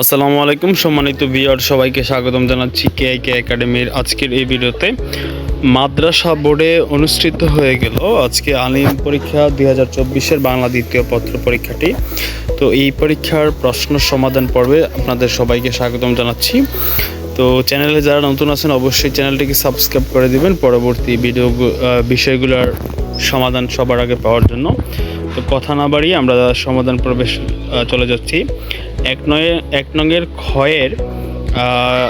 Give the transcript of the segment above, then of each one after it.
আসসালামু আলাইকুম, সম্মানিত বিয়ার সবাইকে স্বাগতম জানাচ্ছি কে কে একাডেমির আজকের এই ভিডিওতে। মাদ্রাসা বোর্ডে অনুষ্ঠিত হয়ে গেল আজকে আলিম পরীক্ষা দুই হাজার চব্বিশের বাংলা দ্বিতীয় পত্র পরীক্ষাটি। তো এই পরীক্ষার প্রশ্ন সমাধান পর্বে আপনাদের সবাইকে স্বাগতম জানাচ্ছি। তো চ্যানেলে যারা নতুন আছেন, অবশ্যই চ্যানেলটিকে সাবস্ক্রাইব করে দিবেন পরবর্তী ভিডিও বিষয়গুলোর সমাধান সবার আগে পাওয়ার জন্য। তো কথা না বাড়িয়ে আমরা সমাধান প্রবেশ চলে যাচ্ছি। এক নয়ে এক নঙের ক্ষয়ের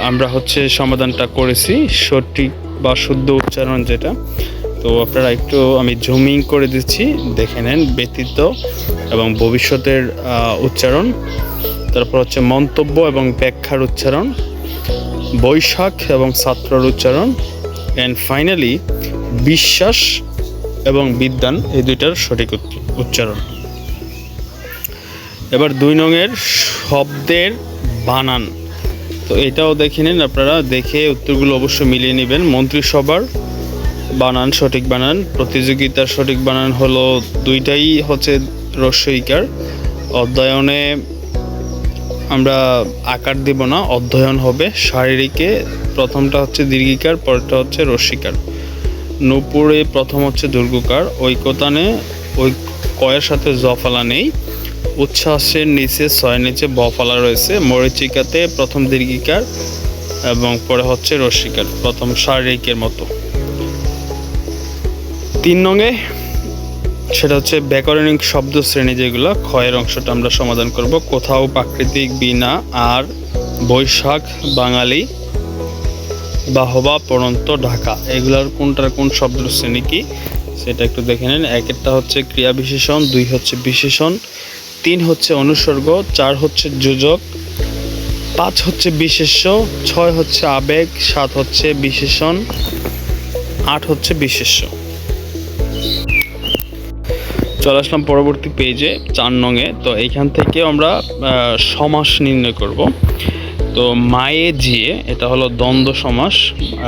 আমরা হচ্ছে সমাধানটা করেছি, সঠিক বা শুদ্ধ উচ্চারণ যেটা। তো আপনারা একটু আমি জুমিং করে দিচ্ছি, দেখে নেন ব্যতীত এবং ভবিষ্যতের উচ্চারণ। তারপর হচ্ছে মন্তব্য এবং ব্যাখ্যার উচ্চারণ, বৈশাখ এবং ছাত্রর উচ্চারণ অ্যান্ড ফাইনালি বিশ্বাস এবং বিদ্যান, এই দুইটার সঠিক উচ্চ- উচ্চারণ। এবার দুই নঙের শব্দের বানান। তো এটাও দেখে নিন আপনারা, দেখে উত্তরগুলো অবশ্যই মিলিয়ে নেবেন। মন্ত্রিসভার বানান, সঠিক বানান, প্রতিযোগিতার সঠিক বানান হলো দুইটাই হচ্ছে রস্যইকার অধ্যয়নে আমরা আকার দিব না, অধ্যয়ন হবে। শারীরিকে প্রথমটা হচ্ছে দীর্ঘিকার, পরেরটা হচ্ছে রস্যিকার নূপুরে প্রথম হচ্ছে দুর্গকার ঐকতানে ওই কয়ের সাথে জফালা নেই। উচ্ছ্বাসের নিচে, ছয়ের নিচে বফালা রয়েছে। মরিচিকাতে প্রথম দীর্ঘিকার এবং পরে হচ্ছে রস্যিকার প্রথম শারীরিকের মতো। তিন নঙে, সেটা হচ্ছে ব্যাকরণিক শব্দ শ্রেণি যেগুলো, ক্ষয়ের অংশটা আমরা সমাধান করব। কোথাও প্রাকৃতিক, বিনা, আর, বৈশাখ, বাঙালি, বাহবা, পড়ন্ত, ঢাকা। এগুলার কোনটার কোন শব্দ শ্রেণি কি, সেটা একটু দেখে নিন। একেরটা হচ্ছে ক্রিয়া বিশেষণ, দুই হচ্ছে বিশেষণ তিন হচ্ছে অনুসর্গ, চার হচ্ছে যোজক, পাঁচ হচ্ছে বিশেষ্য, ছয় হচ্ছে আবেগ, সাত হচ্ছে বিশেষণ, আট হচ্ছে বিশেষ্য। চলে আসলাম পরবর্তী পেজে চার নঙে তো এইখান থেকে আমরা সমাস নির্ণয় করব। তো মায়ে জিয়ে, এটা হলো দ্বন্দ্ব সমাস,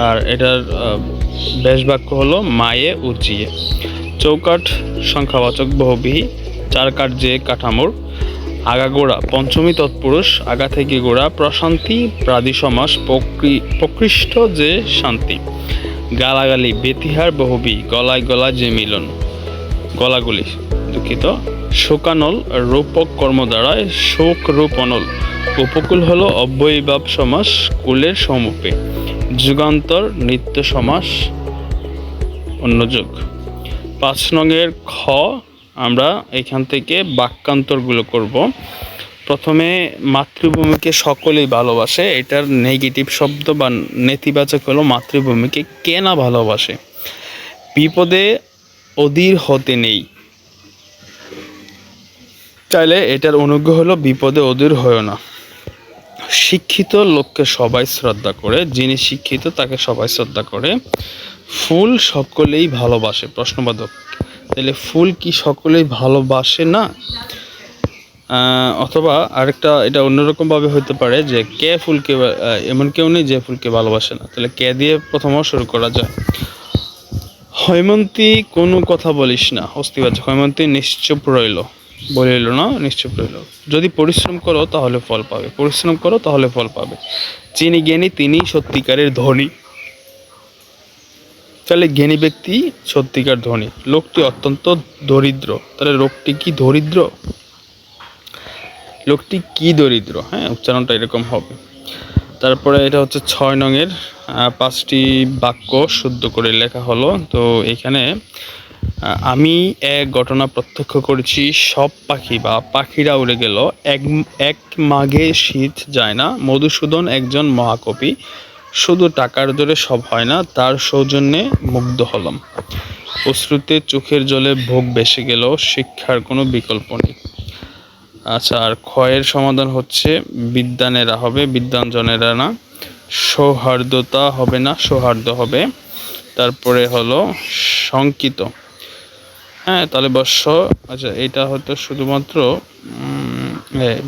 আর এটার বেশ বাক্য হলো মায়ে উচিয়ে চৌকাঠ, সংখ্যাবাচক, বহুবিহী। চার কাঠ যে কাঠামোর আগাগোড়া পঞ্চমী তৎপুরুষ আগা থেকে গোড়া প্রশান্তি প্রাদি সমাস প্রকৃ- প্রকৃষ্ট যে শান্তি। গালাগালি, বেতিহার, বহুবি, গলায় গলায় যে মিলন। গলাগুলি দুঃখিত। শোকানল, রূপক কর্ম দ্বারায় শোক রূপ অনল উপকূল হল অব্যয়ীভাব সমাস, কুলের সমূপে। যুগান্তর, নিত্য সমাস, অন্য যুগ। পাঁচ নঙের খ আমরা এখান থেকে বাক্যান্তরগুলো করব। প্রথমে মাতৃভূমিকে সকলেই ভালোবাসে, এটার নেগেটিভ শব্দ বা নেতিবাচক হলো মাতৃভূমিকে কে না ভালোবাসে। বিপদে অধীর হতে নেই। চাইলে এটার অনুগ্রহ হলো বিপদে অধীর হয় না। শিক্ষিত লোককে সবাই শ্রদ্ধা করে, যিনি শিক্ষিত তাকে সবাই শ্রদ্ধা করে। ফুল সকলেই ভালোবাসে, প্রশ্নবাদক। তাহলে ফুল কি সকলেই ভালোবাসে না? অথবা আরেকটা এটা অন্যরকম ভাবে হতে পারে যে কে ফুলকে এমন কেউ নেই যে ফুলকে ভালোবাসে না। তাহলে কে দিয়ে প্রথমে শুরু করা যায়? হৈমন্তী কোনো কথা বলিস না, অস্থিবাচক। হৈমন্তী নিশ্চুপ রইল। বলিল না, নিশ্চুপ রইল। যদি পরিশ্রম করো তাহলে ফল পাবে। পরিশ্রম করো তাহলে ফল পাবে। যিনি জ্ঞানী তিনি সত্যিকারের ধনী। তাহলে জ্ঞানী ব্যক্তি, সত্যিকার ধনী। লোকটি অত্যন্ত দরিদ্র। তাহলে লোকটি কি দরিদ্র? লোকটি কি দরিদ্র? হ্যাঁ উচ্চারণটা এরকম হবে। তারপরে এটা হচ্ছে ছয় নঙের পাঁচটি বাক্য শুদ্ধ করে লেখা হলো। তো এখানে আমি এক ঘটনা প্রত্যক্ষ করেছি, সব পাখি বা পাখিরা উড়ে গেল। এক এক মাঘে শীত যায় না। মধুসূদন একজন মহাকবি। শুধু টাকার জোরে সব হয় না, তার সৌজন্যে মুগ্ধ হলাম। অশ্রুতে চোখের জলে ভোগ বেসে গেল শিক্ষার কোনো বিকল্প নেই। আচ্ছা আর ক্ষয়ের সমাধান হচ্ছে, বিদ্যানেরা হবে, বিদ্যাঞ্জনেরা না, সৌহার্দ্যতা হবে না, সৌহার্দ্য হবে। তারপরে হলো শঙ্কিত। হ্যাঁ তাহলে বর্ষ আচ্ছা এটা হয়তো শুধুমাত্র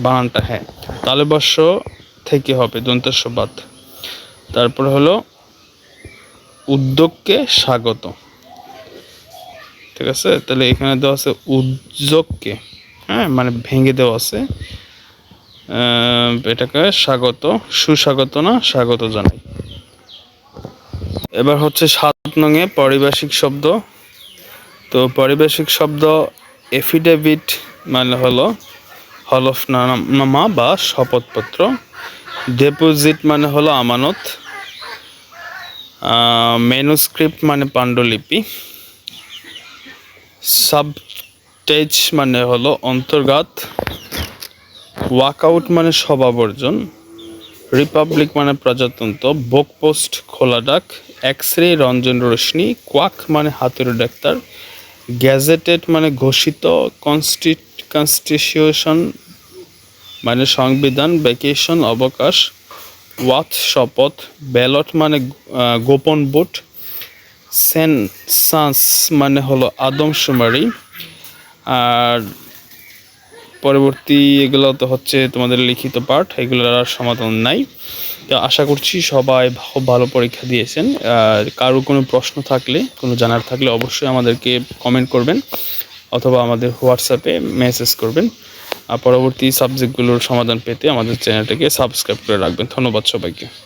বানানটা হ্যাঁ। তাহলে বর্ষ থেকে হবে দন্তস্ববাদ তারপর হলো উদ্যোগকে স্বাগত। ঠিক আছে? তাহলে এখানে দেওয়া আছে উদ্যোগকে হ্যাঁ? মানে ভেঙে দেওয়া আছে। এটাকে স্বাগত, সুস্বাগত না স্বাগত জানাই। এবার হচ্ছে সাত নঙে পারিভাষিক শব্দ। তো পারিভাষিক শব্দ এফিডেভিট মানে হলো হলফনামা বা শপথপত্র। ডেপোজিট মানে হলো আমানত। মেনুস্ক্রিপ্ট মানে পাণ্ডুলিপি। সাবটেজ মানে হলো অন্তর্গাত ওয়াকআউট মানে সভাবর্জন। রিপাবলিক মানে প্রজাতন্ত্র। বোক পোস্ট খোলা ডাক। এক্স রে রঞ্জন রশ্মি কোয়াক মানে হাতের ডাক্তার। গ্যাজেটেড মানে ঘোষিত। কনস্টিট কনস্টিটিউশন মানে সংবিধান ভ্যাকেশন অবকাশ ওয়াথ শপথ, ব্যালট মানে গোপন ভোট সেন্সাস মানে হলো আদমশুমারি আর পরবর্তী এগুলো তো হচ্ছে তোমাদের লিখিত পাঠ, এগুলোর আর সমাধান নাই। তো আশা করছি সবাই খুব ভালো পরীক্ষা দিয়েছেন। আর কারও কোনো প্রশ্ন থাকলে, কোনো জানার থাকলে অবশ্যই আমাদেরকে কমেন্ট করবেন, অথবা আমাদের হোয়াটসঅ্যাপে মেসেজ করবেন। পরবর্তী সাবজেক্টগুলোর সমাধান পেতে আমাদের চ্যানেলটাকে সাবস্ক্রাইব করে রাখবেন। ধন্যবাদ সবাইকে।